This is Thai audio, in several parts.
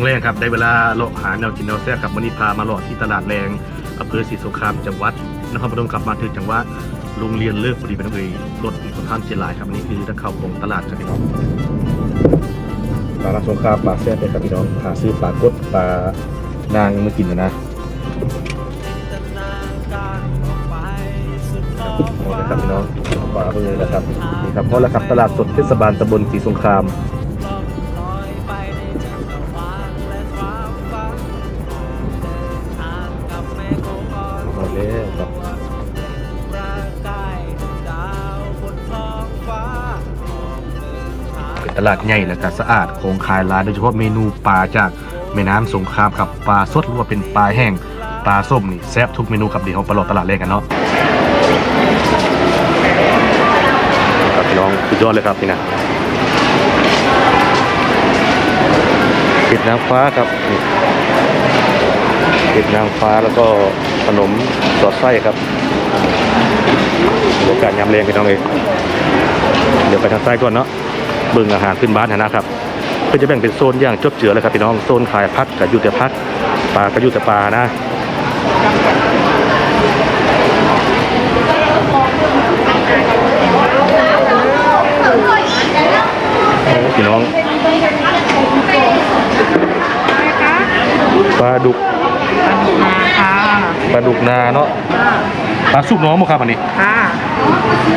4โมงแรกครับ ได้เวลาเลาะหาแนวกินแนวแซ่บกับมณีพามาเลาะที่ตลาดแรงอำเภอศรีสงครามจังหวัดนครพนมกลับมาถึงจังหวัดโรงเรียนเลิกพอดีเป็นเอยรถค่อนข้างเจรายครับอันนี่คือตะเข้าของตลาดครับพี่น้องปลาสงครามปลาแซ่บเลยครับพี่น้องหาซื้อปลากดปลานางมากินนะนะหมดเลยครับพี่น้องปลาไปเลยนะครับนี่ครับเพราะแล้วครับตลาดสดเทศบาลตำบลศรีสงคราม ตลาดใหญ่และก็สะอาดของขายร้านโดยเฉพาะเมนูปลาจากแม่น้ำสงครามครับปลาสดหรือว่าเป็นปลาแห้งปลาส้มนี่แซ่บทุกเมนูครับเดี๋ยวเราไปรอตลาดแรกกันเนาะครับพี่น้องสุดยอดเลยครับนี่นะเห็ดนางฟ้าครับเห็ดนางฟ้าแล้วก็ขนมสอดไส้ครับบรรยากาศยามเรียงพี่น้องเองเดี๋ยวไปทางใต้ก่อนเนาะ เบิ่งอาหารขึ้นบ้านนะครับเพื่อจะแบ่งเป็นโซนอย่างจบเจือเลยครับพี่น้องโซนขายพักกับยูแต่พักปลากับยูแต่ปลานะโอ้พี่น้องปลาดุกนาค่ะปลาดุกนาเนาะปลาสุกน้องมั้งครับอันนี้ค่ะ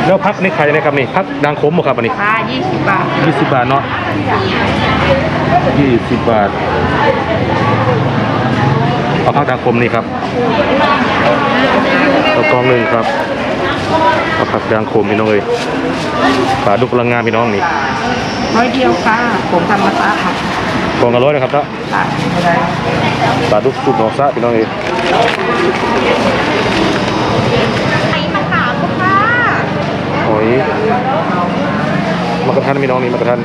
แล้วพักนี่ใครนะครับนี่พักดังขมมั้งครับอันนี้ค่ะยี่สิบบาทยี่สิบบาทเนาะยี่สิบบาทเอาพักดังคมนี่ครับเอากองหนึ่งครับเอาผักดังคมพี่น้องเลยปลาดุกพลังงานพี่น้องนี่ร้อยเดียวค่ะ ผมทำมาตาค่ะกองละร้อยนะครับเนาะค่ะไม่ได้ปลาดุกสุกน้องซะพี่น้องเลย ไข่มะขามค่ะ ห อยมากระทันพี่น้องนี่มากระทัน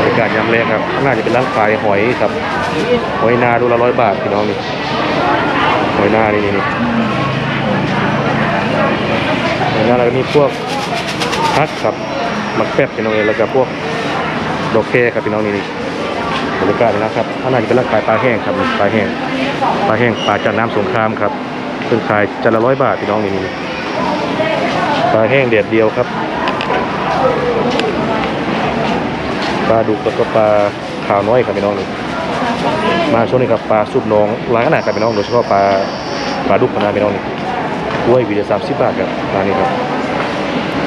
บรรยากาศยามแรงครับข้าน้าจะเป็นร้านขายหอยครับ หอยนาดูละร้อยบาทพี่น้องนี่ หอยนานี่นี่นี่หอยนาแล้วก็มีพวกพักครับมักแป๊บพี่น้องเองแล้วก็พวกดอกแคครับพี่น้องนี่นี่บรรยากาศนะครับข้าน้าจะเป็นร้านขายปลาแห้งครับปลาแห้ง ปลาแห้งปลาจากน้ำสงครามครับเป็นขายจานละร้อยบาทพี่น้องนี่นี่ ปลาแห้งเด็ดเดียวครับ ปลาดุกแล้วก็ปลาขาวน้อยครับพี่น้องนี่มาช่วงนี้ครับปลาซุปน้องร้านขนาดครับพี่น้องโดยเฉพาะปลาปลาดุกพนาพี่น้องนี่กล้วยวีดีสามสิบบาทครับร้านนี้ครับ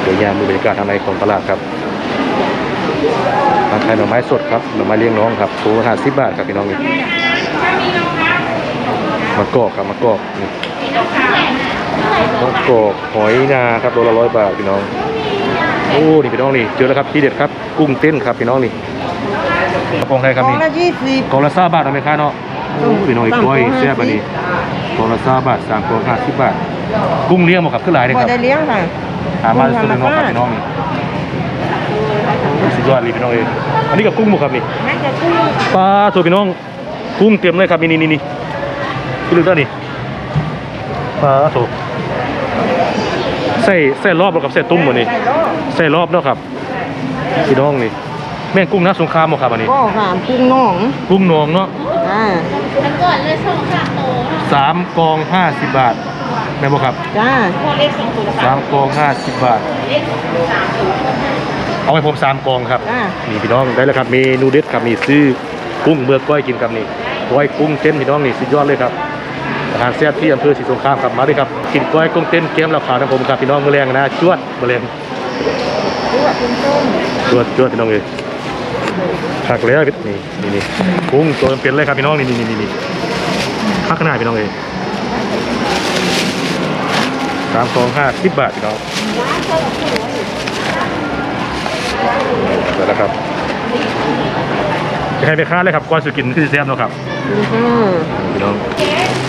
เดี๋ยวยามดูบรรยากาศทางในของตลาดครับร้านขายหน่อไม้สดครับหน่อไม้เลี้ยงน้องครับตัวห้าสิบบาทครับพี่น้องนี่มะกอกครับมะกอกนี่ กอกหอยนาครับตัวละร้อยบาทพี่น้องโอ้นี่พี่น้องนี่เจอแล้วครับที่เด็ดครับกุ้งเต้นครับพี่น้องนี่กระพงไทยครับกล่องนี่ละยี่สิบกล่องละซาบาทเอาไหมคะเนาะโอ้พี่น้อยกล้วยแซ่บอันนี้กล่องละซาบาทสามกล่องห้าสิบบาทกุ้งเลี้ยงหมดครับขึ้นหลายเลยพคอรับได้เลี้ยงค่ะหามาสุดเลยเน้องครับพี่น้องนี่สุดยอดเลยพี่น้องเองอันนี้กับกุ้งหมดครับนี่แม่จะกุ้งปลาตัวพี่น้องกุ้งเต็มเลยครับนี่นี่นี่นี่พี่ลึกได้นี่ปลาโถ ใส่ใส่รอบแล้วกับใส่ตุ้มหมดนี่ไข่โลใส่รอบเนาะครับพี่น้องนี่ แม่งกุ้งนะสงครามหมดครับอันนี้ก็หามกุ้งน่องกุ้งนองเนาะอ่าก่อนเลยส่งค่ะโตสามกองห้าสิบบาทแม่บอกครับจ้าพอเล็กสองตัวสามกองห้าสิบบาทเอาไปผมสามกองครับ จ้านี่พี่น้องได้แล้วครับเมนูเด็ดครับนี่ซื้อกุ้งเบือกก้อยกินครับนี่ก้อยกุ้งเต้นพี่น้องนี่สุดยอดเลยครับ อาหารแซ่บที่อำเภอศรีสงครามครับมาด้วยครับกินก้อยกุ้งเต้นเกมราคาทั้งผมครับพี่น้องมือแรงนะจวดมือแรงกุ้งกุ้งต้มจวดจวดพี่น้องเลยผักแล้วนี่นี่นี่กุ้งตัวเป็นเลยครับพี่น้องนี่นี่นี่นี่ข้าขนาดพี่น้องเลยสามกองห้าสิบบาทพี่น้องแล้วครับจะให้ไปค้าเลยครับก่อนสุกินคือแซ่บเนาะครับ พี่น้อง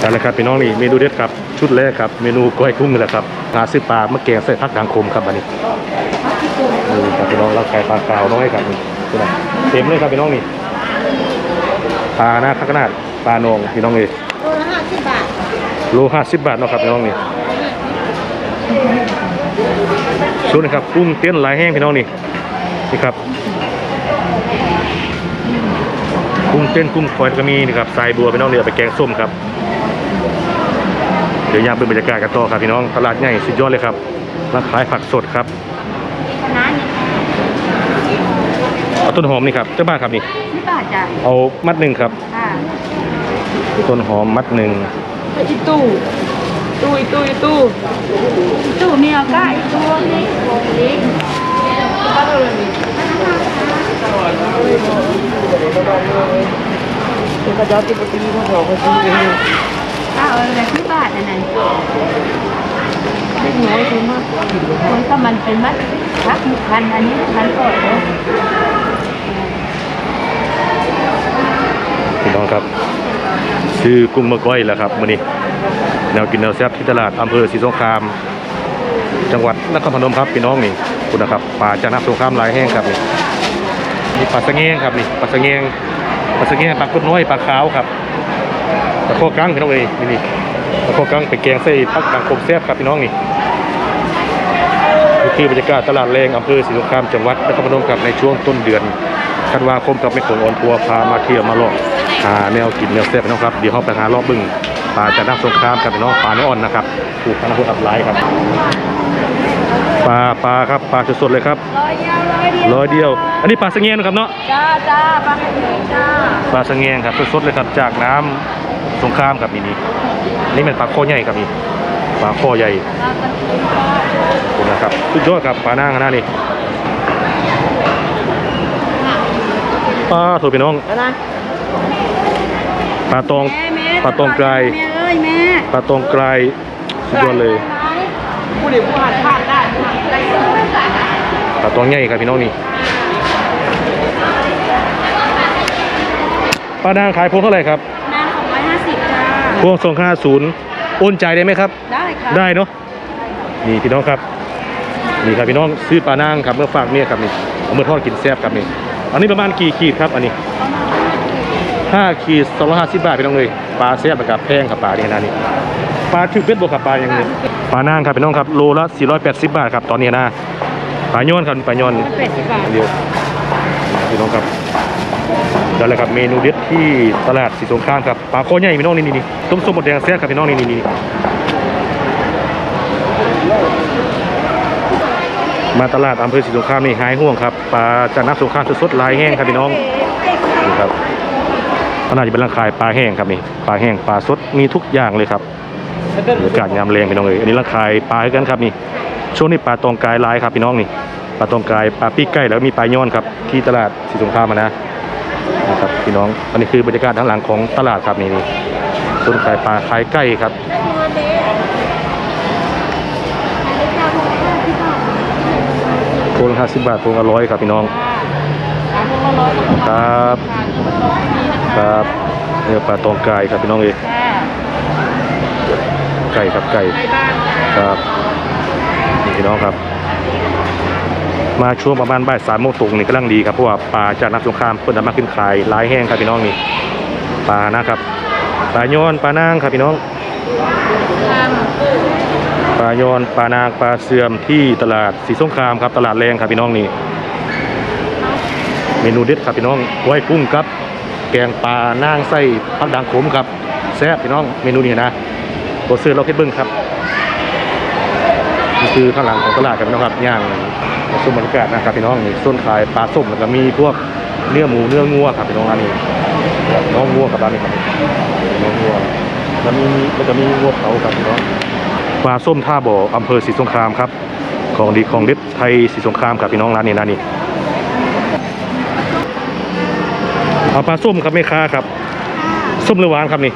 นั่นแหละครับพี่น้องนี่เมนูเด็ดครับ ชุดแรกครับ เมนูก้อยกุ้งนี่แหละครับหาซื้อปลามะแกงใส่ผักด่างคมครับอันนี้นี่ครับพี่น้องเราขายปลาขาวน้อยครับนี่พี่น้องเต็มเลยครับพี่น้องนี่ปลาหน้าข้างขนาดปลานองพี่น้องเลยตัวละห้าสิบบาทโลห้าสิบบาทเนาะครับพี่น้องนี่ชุดนะครับกุ้งเต้นหลายแห้งพี่น้องนี่นี่ครับ เต้นกุ้งฝอยแล้วก็มีนะครับทรายบัวพี่น้องเนี่ยเอาไปแกงส้มครับ เดี๋ยวยามเป็นบรรยากาศกันต่อครับพี่น้องตลาดใหญ่สุดยอดเลยครับร้านขายผักสดครับร้านเอาต้นหอมนี่ครับเจ้าบ้านครับนี่ที่บาทจ้ะเอามัดหนึ่งครับค่ะต้นหอมมัดหนึ่งอีตู้ตู้อีตู้อีตู้ตู้เมียก็อีตู้นี่ลิงเป็น กระเจ้าที่ปกติเขาบอกว่าซื้อเองอ้าวอะไรที่บาทอันนั้นเล็กน้อยคือมากคนก็มันเป็นมัดพักพันอันนี้พันก่อนเลยพี่น้องครับ ซื้อกุ้งมะก้อยแล้วครับมื้อนี้แนวกินแนวแซ่บที่ตลาดอำเภอศรีสงคราม จังหวัดนครพนมครับพี่น้องนี่คุณนะครับปลาจาน้ำสงครามหลายแห้งครับนี่ นี่ปลาสะเงียงครับนี่ปลาสะเงียงปลาสะเงียงปลากุดน้อยปลาขาวครับปลาโคกังพี่น้องเอ้ยนี่นี่ปลาโคกังไปแกงใส่ผักกางคมแซ่บครับพี่น้องนี่นี่คือบรรยากาศตลาดแรงอำเภอศรีสงครามจังหวัดนครพนมครับในช่วงต้นเดือนธันวาคมกับแม่โขงออนทัวพามาเที่ยวมาลอกหาแนวกินแนวแซ่บพี่น้องครับเดี๋ยวเราไปหารอบบึงปลาจากน้ำสงครามครับพี่น้องปลาเนื้ออ่อนนะครับถูกคณะพูดอับไลายครับ ปลาปลาครับปลาสดๆเลยครับร้อยเดียวร้อยเดียวร้อยเดียว อันนี้ปลาสะเงียนนะครับเนาะจ้าจ้าปลาไข่เค็มจ้าปลาสะเงียนครับสดๆเลยครับจากน้ำสงครามครับนี่นี่นี่เป็นปลาโคใหญ่ครับนี่ปลาโคใหญ่ปลากระทุนจ้าขอบคุณนะครับสุดยอดครับปลาหน้างขนาดนี้ปลาถูกพี่น้องแล้วนะปลาตองแม่แม่ปลาตองไกลแม่เอ้ยแม่ปลาตองไกลสุดยอดเลย ผู้เด็กผู้หัดพลาดได้ผู้หัดได้ปลาตองใหญ่ครับพี่น้องนี่ปลานางขายพวงเท่าไหร่ครับนางสองร้อยห้าสิบจ้าพวงสองห้าศูนย์โอนจ่ายได้ไหมครับ ได้ค่ะได้เนาะนี่พี่น้องครับ นี่ครับพี่น้องซื้อปลานางครับเมื่อฝากเนี่ยครับนี่เอาเมื่อทอดกินแซ่บครับนี่อันนี้ประมาณกี่ขีดครับอันนี้ ห้าขีดสองร้อยห้าสิบบาทพี่น้องเลยปลาแซ่บกับแพงครับปลานี่ขนาดนี้ปลาถึกเบ็ดบวกกับปลาอย่างนี้ปลานางครับพี่น้องครับโลละ480บาทครับตอนนี้นะปลาโยนครับปลาโยนแปดสิบบาทอันเดียวพี่น้องครับนั่นแหละครับเมนูเด็ดที่ตลาดสีสงครามครับปลาโคใหญ่พี่น้องนี่นี่นี่ต้มส้มหมดแดงแซ่บครับพี่น้องนี่นี่นี่มาตลาดอำเภอศรีสงครามนี่หายห่วงครับปลาจากน้ำสงครามสดๆลายแห้งครับพี่น้องนี่ครับ ขนาจะเป็นร่างขายปลาแห้งครับนี่ปลาแห้งปลาสดมีทุกอย่างเลยครับบรรยากาศยามแรงพี่น้องเลยอันนี้ร่างขายปลาให้กันครับนี่ช่วงนี้ปลาตองกายลายครับพี่น้องนี่ปลาตองกายปลาปีกไก่แล้วมีปลาย้อนครับที่ตลาดศรีสงครามนะนะครับพี่น้องอันนี้คือบรรยากาศด้านหลังของตลาดครับนี่นี่ต้นขายปลาขายไก่ครับพวงห้าสิบบาทพวงละร้อยครับพี่น้อง ครับครับเนื้อปลาตองไก่ครับพี่น้องเอยไก่ครับไก่ครับนี่พี่น้องครับ มาช่วงประมาณบ่ายสามโมงตรงนี่กำลังดีครับเพราะว่าปลาจากนักสงครามเพิ่นนำมาขึ้นขายหลายแห้งครับพี่น้องนี่ปลานะครับปลาโยนปลานางครับพี่น้องปลายอนปลานางปลาเสื่อมที่ตลาดสีสงครามครับตลาดแรงครับพี่น้องนี่ มนูเด็ดครับพี่น้องไว้กุ้งครับ แกงปลานางไส้ผักด่างขมครับแซ่บพี่น้องเมนูนี้นะตัวซื้อเราเพชรเบิ้งครับนี่คือข้างหลังของตลาดครับพี่น้องครับย่างส้มบรรยากาศนะครับพี่น้องนี่ส้นขายปลาส้มแล้วก็มีพวกเนื้อหมูเนื้องัวครับพี่น้องร้านนี้น้องงัวกับร้านนี้ครับน้องงัวแล้วมีแล้วก็มีงัวเผาครับพี่น้องปลาส้มท่าบ่ออำเภอศรีสงครามครับ ของดีของเด็ดไทยศรีสงครามครับพี่น้องร้านนี้ร้านนี้ เอาปลาส้มครับแม่ค้าครับส้มหรือหวานครับนี่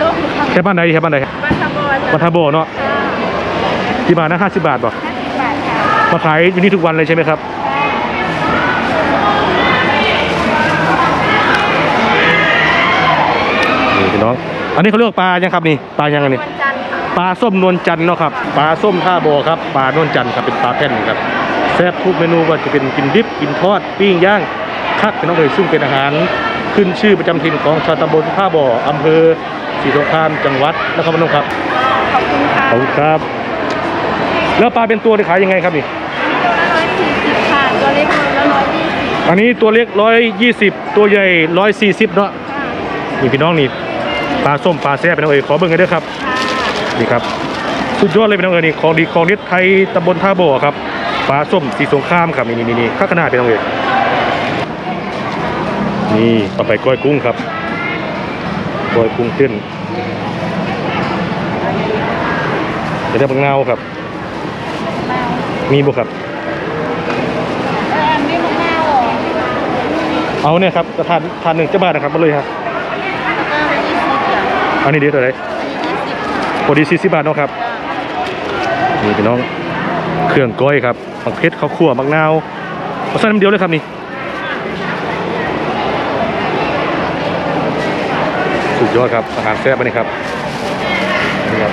ส้มค่ะแค่บ้านใดแค่บ้านใดบัตรบอลวัดท่าบ่อเนาะที่บาทนะห้าสิบบาทบ่ห้าสิบบาทค่ะมาขายอยู่นี่ทุกวันเลยใช่ไหมครับนี่พี่น้อง อันนี้เขาเรียกว่าปลายังครับนี่ปลายังไงนี่วันจันทร์ค่ะปลาส้มนวลจันทร์เนาะครับปลาส้มท่าโบอครับปลานวลจันทร์ครับเป็นปลาแผ่นครับแซ่บทุกเมนูว่าจะเป็นกินดิบกินทอดปิ้งย่าง คักเป็นน้องเอ๋ยซึ่งเป็นอาหารขึ้นชื่อประจำถิ่นของชาวตำบลท่าบ่ออำเภอศรีสงครามจังหวัดนครพนมครับขอบคุณค่ะขอบคุณครับ แล้วปลาเป็นตัวนี่ขายยังไงครับนี่ร้อยสี่สิบค่ะตัวเล็กละร้อยยี่สิบปอันนี้ตัวเล็กร้อยยี่สิบตัวใหญ่ร้อยสี่สิบเนาะนี่พี่น้องนี่ปลาส้มปลาแซ่บพี่น้องเอ๋ยขอเบิ่งกันด้วยครับนี่ครับสุดยอดเลยพี่น้องเอ๋ยนี่ของดีของนิดไทยตำบลท่าบ่อครับปลาส้มสีสงครามครับนี่นี่นี่นี่ข้าขนาดพี่น้องเอ๋ย นี่ต่อไปก้อยกุ้งครับก้อยกุ้งเต้นเดี๋ยวได้บังเงาครับ มีบุครับ เออไม่มะนาวเหรอเอาเนี่ยครับกระทานทานหนึ่งเจ้าบ้านนะครับมาเลยครับแล้วก็ยี่สิบจ้ะอันนี้เดียวเท่าไหร่ยี่สิบพอดีสี่สิบบาทเนาะครับนี่พี่น้องเครื่องก้อยครับมักเพชรข้าวคั่วมักนาวเอาใส่น้ำเดียวเลยครับนี่ สุดยอดครับ อาหารแซ่บนนี้ครับนี่ครับ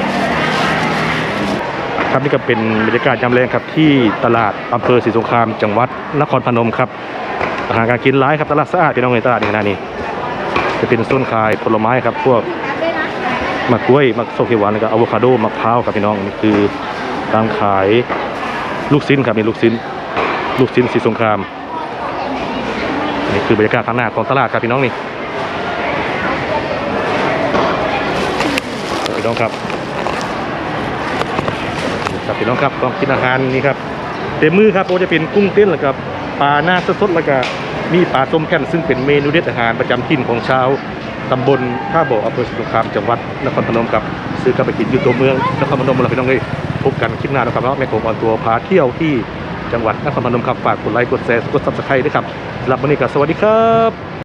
ครับนี่ก็เป็นบรรยากาศยามแรงครับที่ตลาดอำเภอศรีสงครามจังหวัดนครพนมครับอาหารการกินร้ายครับตลาดสะอาดพี่น้องในตลาดในขณะนี้ จะเป็นส้นขายผลไม้ครับ พวกมะกล้วยมะส้มเขียวหวานแล้วก็อะโวคาโดมะพร้าวครับพี่น้องนี่คือร้านขายลูกชิ้นครับนี่ลูกชิ้น ลูกชิ้นสีสงครามนี่คือบรรยากาศข้างหน้าของตลาดครับพี่น้องนี่ น้องครับครับพี่น้องครับต้องกินอาหารนี่ครับเต็มมือครับโอจะเป็นกุ้งเต้นแล้วก็ปลาหน้าสดๆแล้วก็มีปลาส้มแผ่นซึ่งเป็นเมนูเด็ดอาหารประจำถิ่นของชาวตำบลท่าบ่ออำเภอสมุทรสงครามจังหวัดนครพนมครับซื้อกลับไปกินอยู่ตัวเมืองนครพนมเราพี่น้องเลยพบกันคลิปหน้านะครับเนาะแม่โขงออนตัวพาเที่ยวที่จังหวัดนครพนมครับฝากกดไลค์กดแชร์กดซับสไครต์ด้วยครับสำหรับวันนี้ก็สวัสดีครับ